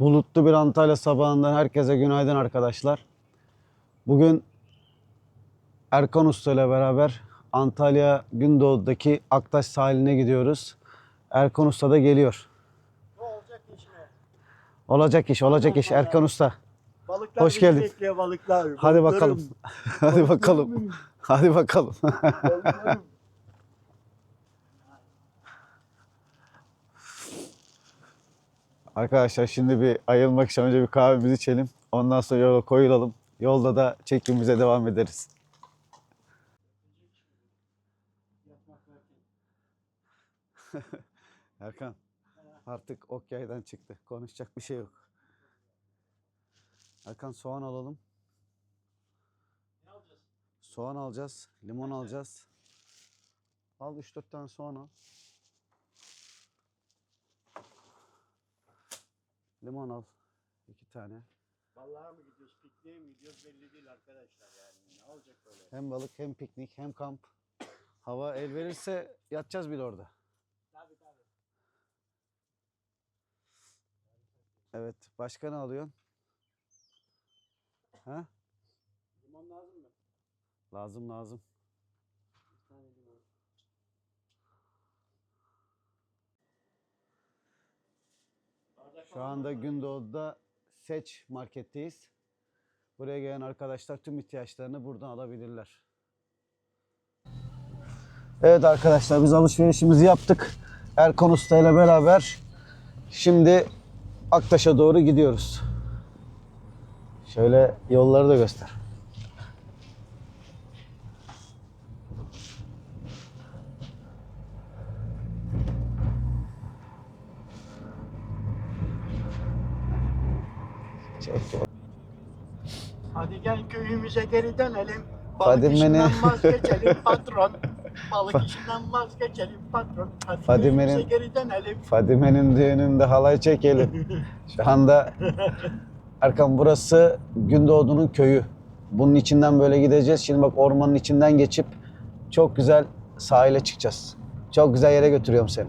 Bulutlu bir Antalya sabahından herkese günaydın arkadaşlar. Bugün Erkan Usta ile beraber Antalya Gündoğdu'daki Aktaş sahiline gidiyoruz. Erkan Usta da geliyor. olacak iş mi? Olacak iş, olacak iş Erkan Usta. Balıklar Hoş geldin. bekliyor balıklar. Hadi bakalım. Hadi bakalım. Hadi bakalım. Arkadaşlar şimdi bir ayılmak için önce bir kahvemizi içelim. Ondan sonra yola koyulalım. Yolda da çekimimize devam ederiz. Erkan artık ok yaydan çıktı. Konuşacak bir şey yok. Erkan soğan alalım. Soğan alacağız. Limon alacağız. Al 3-4 tane soğan al. Limon al. 2 tane. Vallahi mı gidiyoruz, pikniğe mi gidiyoruz belli değil arkadaşlar yani. Ne olacak böyle? Hem balık hem piknik hem kamp. Hava el verirse yatacağız bile orada. Tabii tabii. Evet. Başka ne alıyorsun? Ha? Limon lazım mı? Lazım lazım. Bir tane limon. Bardak Şu anda? Gündoğdu'da Seç marketteyiz. Buraya gelen arkadaşlar tüm ihtiyaçlarını buradan alabilirler. Evet arkadaşlar biz alışverişimizi yaptık. Erkan Usta ile beraber şimdi Aktaş'a doğru gidiyoruz. Şöyle yolları da göster. Hadi gel köyümüze geri dönelim. Balık Fadime'nin- işinden vazgeçelim patron. Balık işinden vazgeçelim patron. Hadi Fadime'nin- köyümüze geri dönelim. Fadime'nin düğününde halay çekelim. Şu anda Erkan burası Gündoğdu'nun köyü. Bunun içinden böyle gideceğiz. Şimdi bak ormanın içinden geçip çok güzel sahile çıkacağız. Çok güzel yere götürüyorum seni.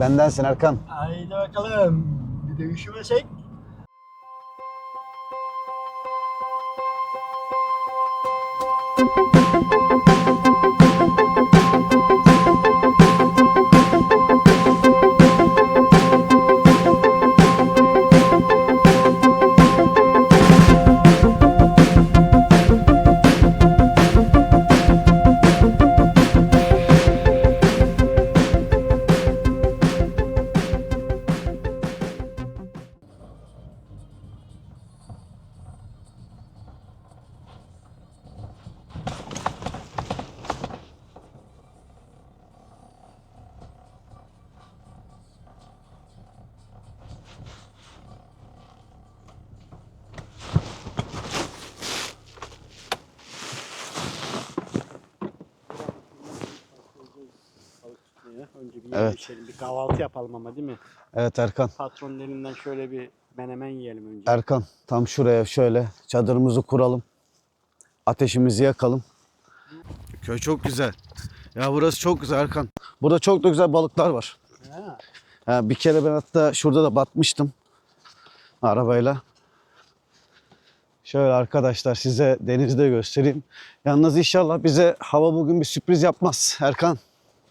Bendensin Erkan. Haydi bakalım. Bir de üşümesek. Evet. yerleşelim. Bir kahvaltı yapalım ama değil mi? Evet Erkan. Patronun elinden şöyle bir menemen yiyelim önce. Erkan tam şuraya şöyle çadırımızı kuralım. Ateşimizi yakalım. Köy çok güzel. Ya burası çok güzel Erkan. Burada çok da güzel balıklar var. Ha. Ha, bir kere ben hatta şurada da batmıştım arabayla. Şöyle arkadaşlar size denizi de göstereyim. Yalnız inşallah bize hava bugün bir sürpriz yapmaz Erkan.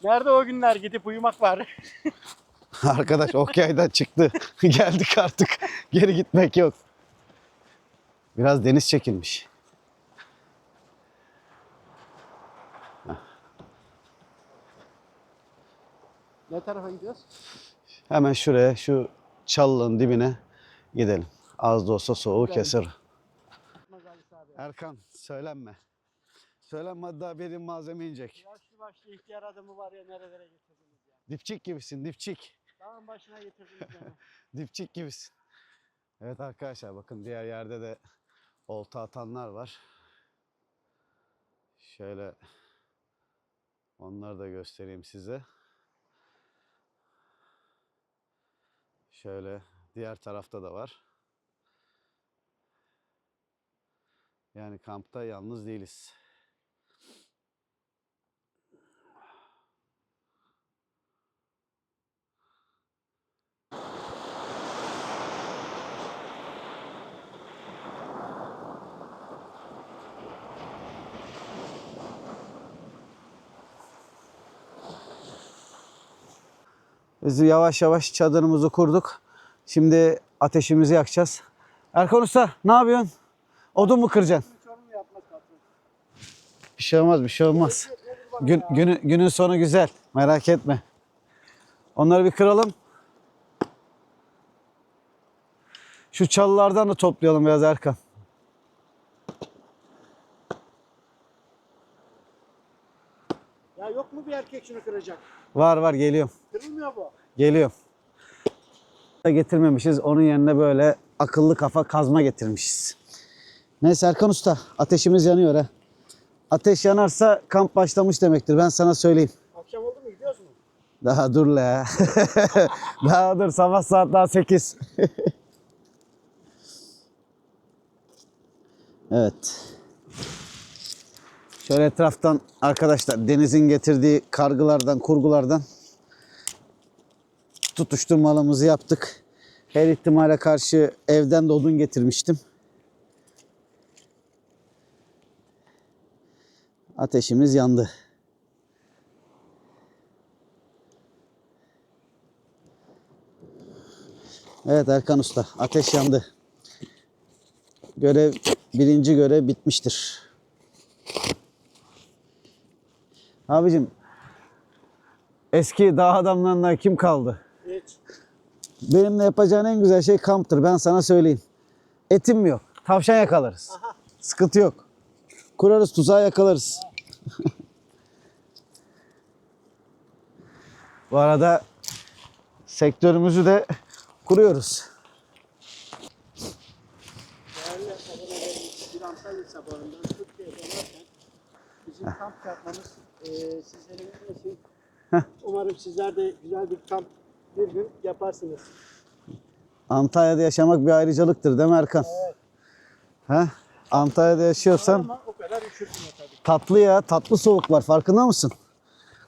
Nerede o günler gidip uyumak var? Arkadaş okyaydan çıktı. Geldik artık. Geri gitmek yok. Biraz deniz çekilmiş. ne tarafa gidiyoruz? Hemen şuraya şu çalının dibine gidelim. Az da olsa soğuğu keser. Erkan söylenme. Söylenme hadi daha benim malzeme inecek. Yaşlı başlı ihtiyar adamı var ya nerelere getirdiniz ya. Dipçik gibisin dipçik. Dağın başına getirdiniz beni. Dipçik gibisin. Evet arkadaşlar bakın diğer yerde de olta atanlar var. Şöyle onları da göstereyim size. Şöyle diğer tarafta da var. Yani kampta yalnız değiliz. Biz yavaş yavaş çadırımızı kurduk. Şimdi ateşimizi yakacağız. Erkan Usta ne yapıyorsun? Odun mu kıracaksın? Bir şey olmaz, bir şey olmaz. Gün, günü, günün sonu güzel. Merak etme. Onları bir kıralım. Şu çalılardan da toplayalım biraz Erkan. Ya yok mu bir erkek şunu kıracak? Var var geliyorum. Kırılmıyor bu. Geliyorum. Getirmemişiz. Onun yerine böyle akıllı kafa kazma getirmişiz. Neyse Erkan Usta ateşimiz yanıyor ha. Ateş yanarsa kamp başlamış demektir. Ben sana söyleyeyim. Akşam oldu mu gidiyoruz mu? Daha dur la. daha dur sabah saat daha 8. evet. Şöyle etraftan arkadaşlar denizin getirdiği kargılardan, kurgulardan tutuşturmalımızı yaptık. Her ihtimale karşı evden de odun getirmiştim. Ateşimiz yandı. Evet Erkan Usta ateş yandı. Görev birinci görev bitmiştir. Abicim eski dağ adamlarından kim kaldı? Benimle yapacağın en güzel şey kamptır. Ben sana söyleyeyim. Etim yok. Tavşan yakalarız. Sıkıntı yok. Kurarız tuzağı yakalarız. Bu arada sektörümüzü de kuruyoruz. Bizim kamp yapmamız e, sizlerin için umarım sizler de güzel bir kamp bir gün yaparsınız. Antalya'da yaşamak bir ayrıcalıktır değil mi Erkan? Evet. Ha? Antalya'da yaşıyorsan Ama o kadar üşütmüyor tabii. tatlı ya, tatlı soğuk var. Farkında mısın?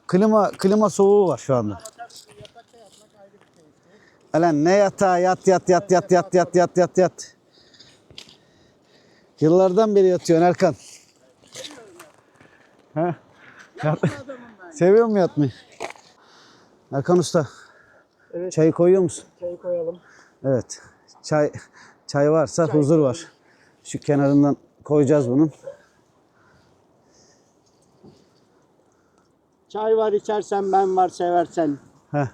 Klima klima soğuğu var şu anda. Lan ne yatağı yat yat yat yat yat yat yat yat yat. Yıllardan beri yatıyorsun Erkan. Ha? Yat. Seviyor musun yatmayı? Erkan Usta, Evet. çayı koyuyor musun? Çayı koyalım. Evet. Çay çay varsa huzur var. Şu kenarından koyacağız bunun. Çay var içersen ben var seversen.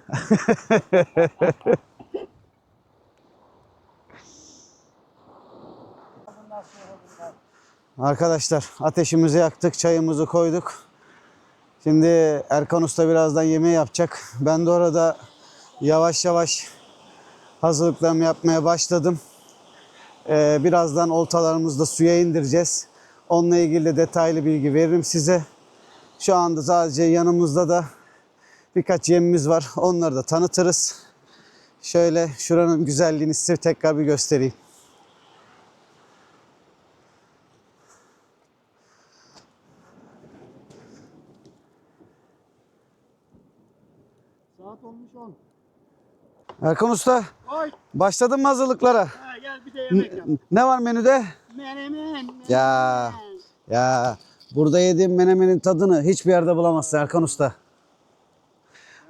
Arkadaşlar ateşimizi yaktık, çayımızı koyduk. Şimdi Erkan Usta birazdan yemeği yapacak. Ben de orada yavaş yavaş hazırlıklarımı yapmaya başladım. Ee, birazdan oltalarımızı da suya indireceğiz. Onunla ilgili de detaylı bilgi veririm size. Şu anda sadece yanımızda da birkaç yemimiz var. Onları da tanıtırız. Şöyle şuranın güzelliğini size tekrar bir göstereyim. Saat olmuş 10. Erkan Usta Oy. başladın mı hazırlıklara? Ha, gel bir de yemek yap. Ne var menüde? Menemen. menemen. Ya. Ya burada yediğim menemenin tadını hiçbir yerde bulamazsın Erkan Usta.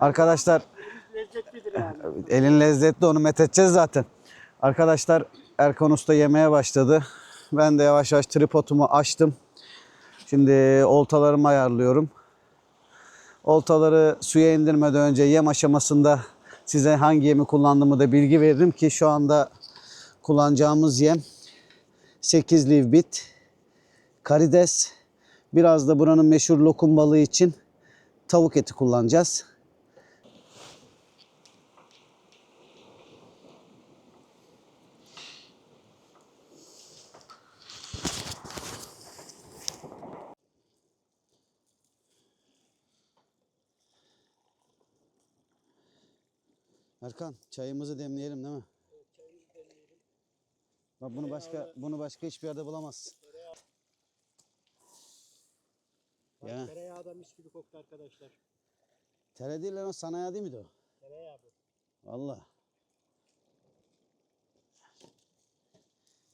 Arkadaşlar Lezzetlidir yani. elin lezzetli onu met edeceğiz zaten. Arkadaşlar Erkan Usta yemeye başladı. Ben de yavaş yavaş tripodumu açtım. Şimdi oltalarımı ayarlıyorum. Oltaları suya indirmeden önce yem aşamasında size hangi yemi kullandığımı da bilgi veririm ki şu anda kullanacağımız yem 8 liv bit, karides, biraz da buranın meşhur lokum balığı için tavuk eti kullanacağız. Erkan çayımızı demleyelim değil mi? Bak bunu başka bunu başka hiçbir yerde bulamazsın. Bak, Ya. Tereyağı da mis gibi koktu arkadaşlar. Tere değil lan sanayi değil miydi o? Tereyağı bu. Valla.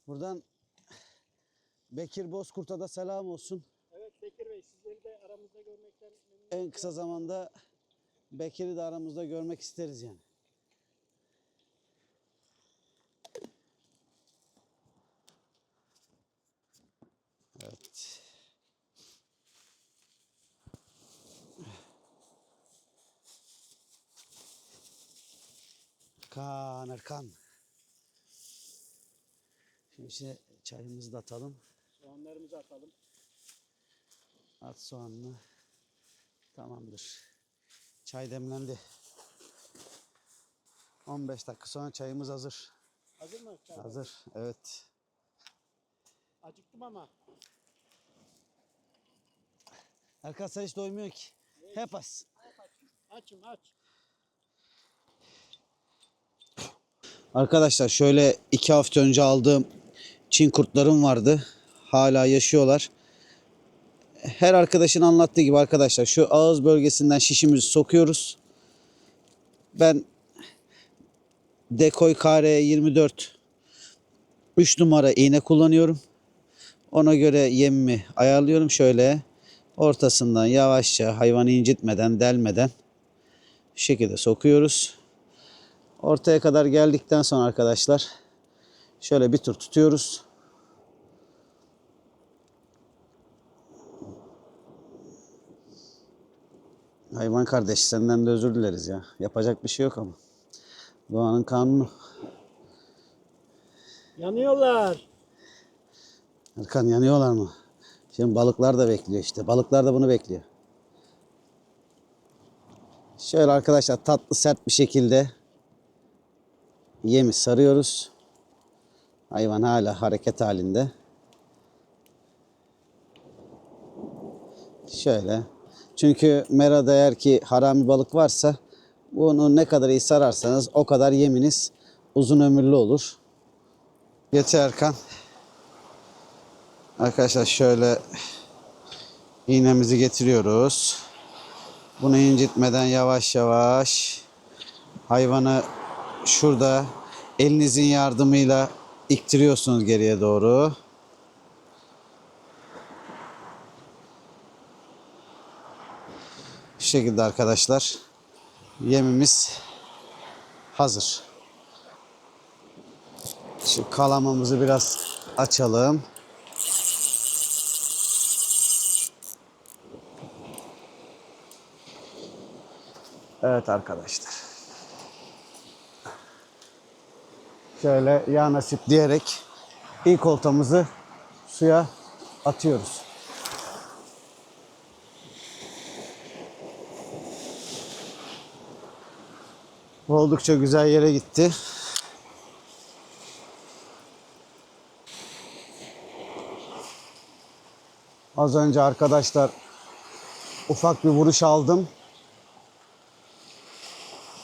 Buradan Bekir Bozkurt'a da selam olsun. Evet Bekir Bey sizleri de aramızda görmekten memnun En kısa zamanda Bekir'i de aramızda görmek isteriz yani. Evet. Erkan, Erkan. Şimdi işte çayımızı da atalım. Soğanlarımızı atalım. At soğanını. Tamamdır. Çay demlendi. 15 dakika sonra çayımız hazır. Hazır mı? Çay? Hazır. Evet. Acıktım ama. Sen hiç doymuyor ki. Hep az. Açım aç. Arkadaşlar şöyle iki hafta önce aldığım Çin kurtlarım vardı. Hala yaşıyorlar. Her arkadaşın anlattığı gibi arkadaşlar şu ağız bölgesinden şişimizi sokuyoruz. Ben Dekoy KR 24 3 numara iğne kullanıyorum. Ona göre yemimi ayarlıyorum şöyle ortasından yavaşça hayvanı incitmeden delmeden şu şekilde sokuyoruz. Ortaya kadar geldikten sonra arkadaşlar şöyle bir tur tutuyoruz. Hayvan kardeş senden de özür dileriz ya. Yapacak bir şey yok ama. Doğanın kanunu. Yanıyorlar. Erkan yanıyorlar mı? Şimdi balıklar da bekliyor işte. Balıklar da bunu bekliyor. Şöyle arkadaşlar tatlı sert bir şekilde yemi sarıyoruz. Hayvan hala hareket halinde. Şöyle. Çünkü merada eğer ki harami balık varsa bunu ne kadar iyi sararsanız o kadar yeminiz uzun ömürlü olur. Yeter Erkan. Arkadaşlar şöyle iğnemizi getiriyoruz. Bunu incitmeden yavaş yavaş hayvanı şurada elinizin yardımıyla iktiriyorsunuz geriye doğru. Şu şekilde arkadaşlar yemimiz hazır. Şu kalamamızı biraz açalım. Evet arkadaşlar. Şöyle ya nasip diyerek ilk oltamızı suya atıyoruz. Oldukça güzel yere gitti. Az önce arkadaşlar ufak bir vuruş aldım.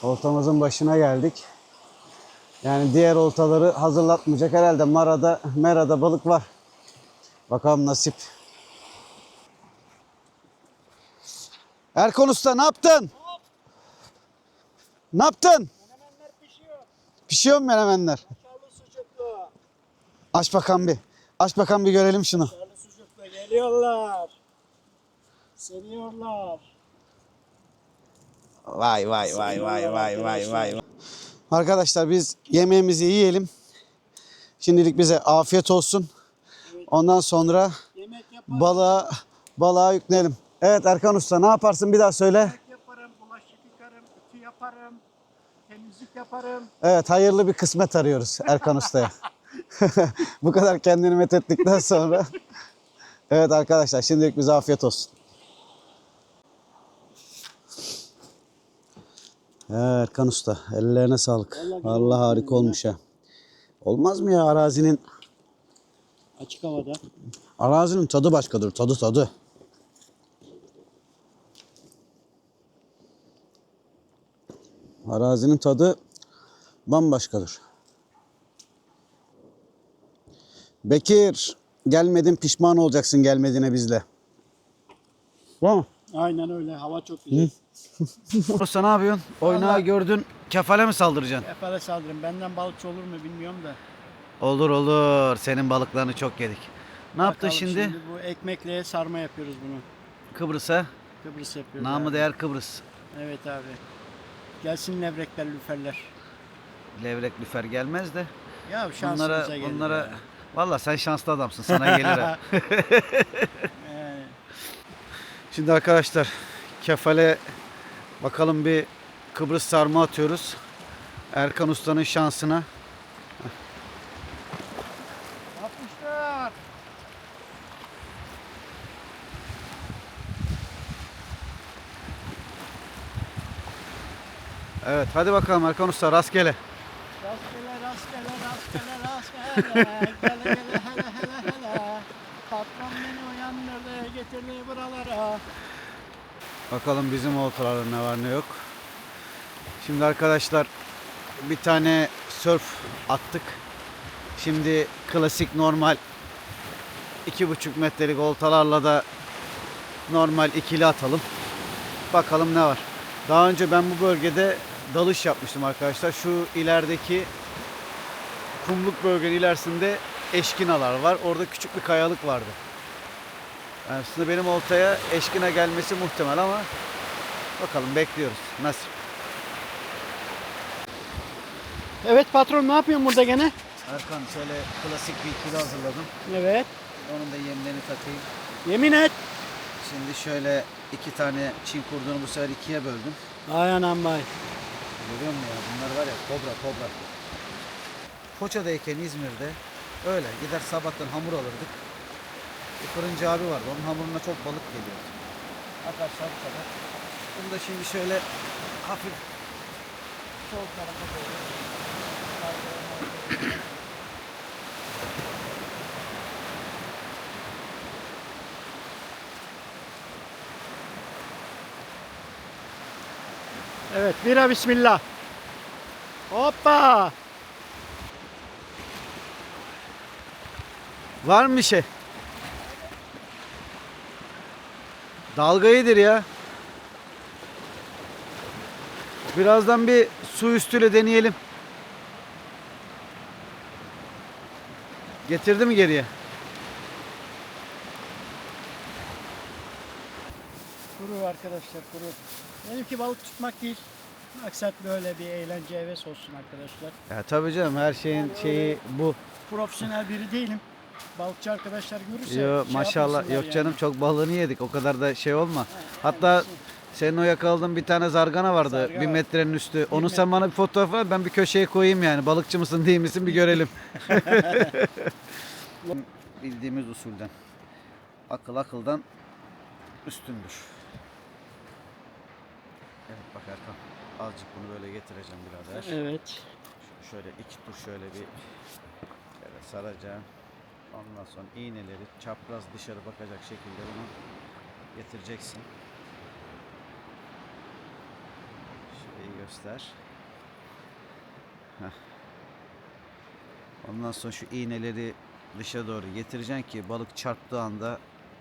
Oltamızın başına geldik. Yani diğer oltaları hazırlatmayacak herhalde. Marada, merada balık var. Bakalım nasip. Erkan Usta ne yaptın? Ne yaptın? Menemenler pişiyor. Pişiyor mu menemenler? Aç bakalım bir. Aç bakalım bir görelim şunu. Geliyorlar. Seviyorlar. Vay vay vay vay vay vay vay. Arkadaşlar biz yemeğimizi yiyelim. Şimdilik bize afiyet olsun. Ondan sonra balığa balığa yükleyelim. Evet Erkan Usta ne yaparsın bir daha söyle. Yaparım. Bulaşık yıkarım. Ütü yaparım. Temizlik yaparım. Evet hayırlı bir kısmet arıyoruz Erkan Usta'ya. Bu kadar kendini methettikten sonra. Evet arkadaşlar şimdilik bize afiyet olsun. Evet Erkan Usta ellerine sağlık. Vallahi Allah harika olmuş ha. Olmaz mı ya arazinin? Açık havada. Arazinin tadı başkadır tadı tadı. Arazinin tadı bambaşkadır. Bekir, gelmedin pişman olacaksın gelmediğine bizle. Mi? Aynen öyle. Hava çok güzel. Usta ne yapıyorsun? Oynağı Vallahi- gördün, kefale mi saldıracaksın? Efele saldırın. Benden balıkçı olur mu bilmiyorum da. Olur olur, senin balıklarını çok yedik. Ne yaptın Bakalım şimdi? Şimdi bu ekmekle sarma yapıyoruz bunu. Kıbrıs'a, Kıbrıs yapıyoruz. namı abi. değer Kıbrıs. Evet abi. Gelsin levrekler, lüferler. Levrek lüfer gelmez de. Ya şansımıza Bunlara, gelir bunlara... ya. Valla sen şanslı adamsın. Sana gelir ha. Ee, Şimdi arkadaşlar kefale bakalım bir Kıbrıs sarma atıyoruz. Erkan Usta'nın şansına. Yapmışlar. Evet hadi bakalım Erkan Usta rastgele. Rastgele, rastgele, rastgele, rastgele. Gele, gele, hele, hele, hele. Patron beni uyandırdı, getirdi buralara. Bakalım bizim oltalarda ne var ne yok. Şimdi arkadaşlar bir tane surf attık. Şimdi klasik normal 2,5 metrelik oltalarla da normal ikili atalım. Bakalım ne var. Daha önce ben bu bölgede dalış yapmıştım arkadaşlar. Şu ilerideki kumluk bölgenin ilerisinde eşkinalar var. Orada küçük bir kayalık vardı. Aslında benim oltaya eşkina gelmesi muhtemel ama bakalım bekliyoruz. Nasip. Evet patron ne yapıyorsun burada gene? Erkan şöyle klasik bir ikili hazırladım. Evet. Onun da yemlerini takayım. Yemin et. Şimdi şöyle iki tane çin kurduğunu bu sefer ikiye böldüm. Ay anam bay. Görüyor musun ya? Bunlar var ya kobra kobra. Foça'dayken İzmir'de öyle gider sabahtan hamur alırdık. Bir fırıncı abi vardı. Onun hamuruna çok balık geliyordu. Akar sabah kadar. Bunu da şimdi şöyle hafif sol tarafa doğru. Evet bira bismillah. Hoppa. Var mı bir şey? Dalga iyidir ya. Birazdan bir su üstüyle deneyelim. Getirdi mi geriye? Kuru arkadaşlar kuru. Benimki balık tutmak değil. Maksat böyle bir eğlence heves olsun arkadaşlar. Ya tabii canım her şeyin şeyi bu. Profesyonel biri değilim. Balıkçı arkadaşlar görürse Yo, şey maşallah yok yani. canım çok balığını yedik o kadar da şey olma. Ha, Hatta yani senin o yakaladığın bir tane zargana vardı Zargana. bir metrenin üstü. Onu metre. sen bana bir fotoğraf ver ben bir köşeye koyayım yani balıkçı mısın değil misin bir görelim. Bildiğimiz usulden. Akıl akıldan üstündür. Evet bak Erkan azıcık bunu böyle getireceğim birader. Evet. Ş- Şöyle iki tur şöyle bir şöyle saracağım. Ondan sonra iğneleri çapraz dışarı bakacak şekilde bunu getireceksin. Şurayı göster. Heh. Ondan sonra şu iğneleri dışa doğru getireceksin ki balık çarptığı anda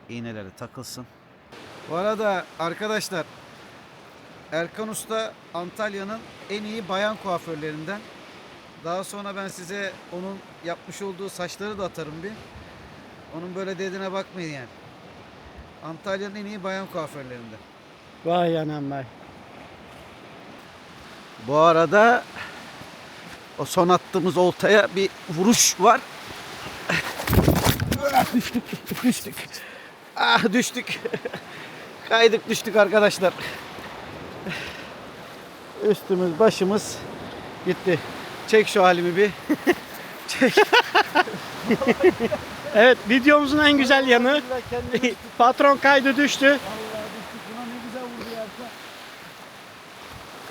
iğneleri takılsın. Bu arada arkadaşlar Erkan Usta Antalya'nın en iyi bayan kuaförlerinden. Daha sonra ben size onun yapmış olduğu saçları da atarım bir. Onun böyle dediğine bakmayın yani. Antalya'nın en iyi bayan kuaförlerinden. Vay anam vay. Bu arada o son attığımız oltaya bir vuruş var. düştük, düştük. Ah düştük. Kaydık düştük arkadaşlar. Üstümüz başımız gitti. Çek şu halimi bir. Çek. Evet videomuzun en güzel yanı patron kaydı düştü.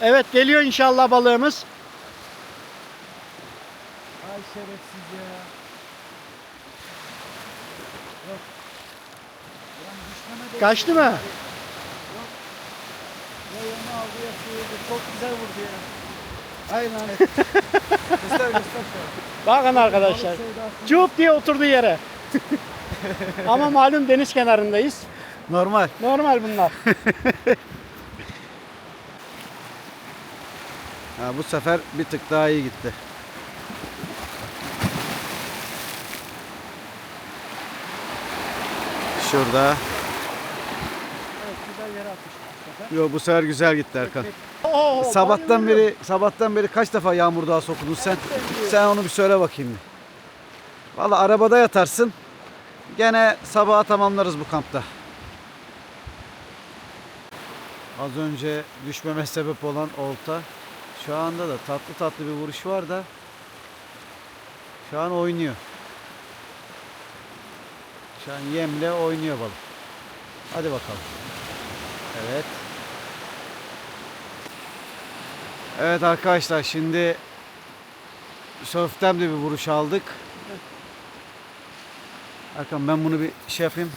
Evet geliyor inşallah balığımız. Ay şerefsiz ya. Yok. Kaçtı mı? Ya yanına aldı ya sıyırdı. Çok güzel vurdu ya. Aynen. göster göster. Bakın arkadaşlar. Cup diye oturdu yere. Ama malum deniz kenarındayız. Normal. Normal bunlar. Ha, bu sefer bir tık daha iyi gitti. Şurada. Evet güzel yere atmış bu sefer. Yo bu sefer güzel gitti Erkan. Oo, Sabahtan bayılıyorum. beri sabahtan beri kaç defa yağmur daha sokundun sen? Sen onu bir söyle bakayım. Valla arabada yatarsın. Gene sabaha tamamlarız bu kampta. Az önce düşmeme sebep olan olta. Şu anda da tatlı tatlı bir vuruş var da şu an oynuyor. Şu an yemle oynuyor balık. Hadi bakalım. Evet. Evet arkadaşlar şimdi sörften de bir vuruş aldık. Erkan ben bunu bir şey yapayım.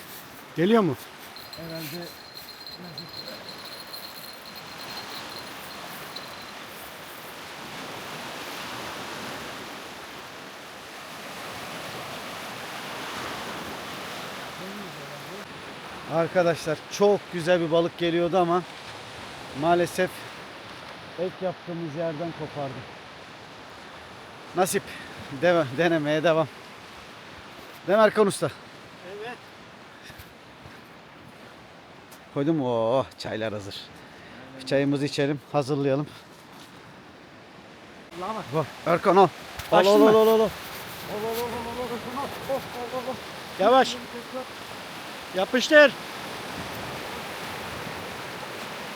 Geliyor mu? Herhalde Arkadaşlar çok güzel bir balık geliyordu ama maalesef ek yaptığımız yerden kopardı. Nasip. Deve, denemeye devam. Değil mi Erkan Usta? Evet. Koydum mu? Oh, çaylar hazır. Çayımızı içelim, hazırlayalım. Lama. Bak Erkan al. Al al al al. al. Yavaş. Yapıştır.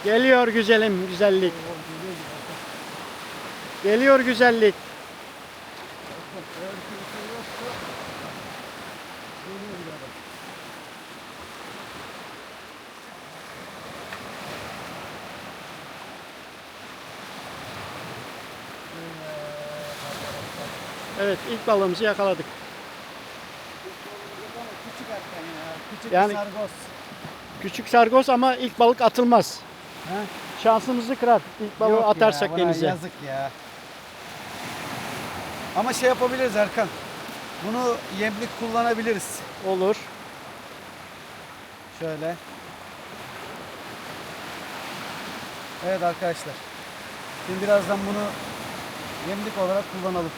Geliyor güzelim güzellik. Geliyor güzellik. Evet ilk balığımızı yakaladık. Küçük Yani-. Küçük sargoz ama ilk balık atılmaz. Ha? Şansımızı kırar. İlk balığı Yok ya, atarsak buna denize. Yazık ya. Ama şey yapabiliriz Erkan. Bunu yemlik kullanabiliriz. Olur. Şöyle. Evet arkadaşlar. Şimdi birazdan bunu yemlik olarak kullanalım.